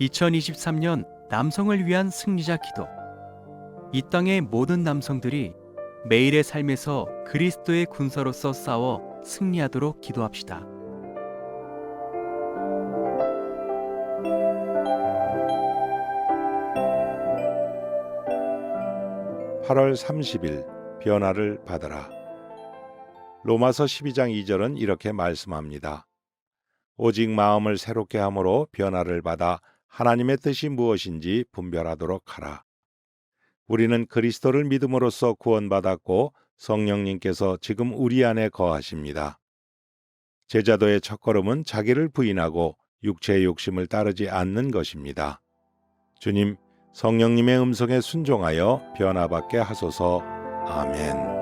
2023년 남성을 위한 승리자 기도. 이 땅의 모든 남성들이 매일의 삶에서 그리스도의 군사로서 싸워 승리하도록 기도합시다. 8월 30일 변화를 받으라. 로마서 12장 2절은 이렇게 말씀합니다. 오직 마음을 새롭게 함으로 변화를 받아 하나님의 뜻이 무엇인지 분별하도록 하라. 우리는 그리스도를 믿음으로써 구원받았고 성령님께서 지금 우리 안에 거하십니다. 제자도의 첫걸음은 자기를 부인하고 육체의 욕심을 따르지 않는 것입니다. 주님, 성령님의 음성에 순종하여 변화받게 하소서. 아멘.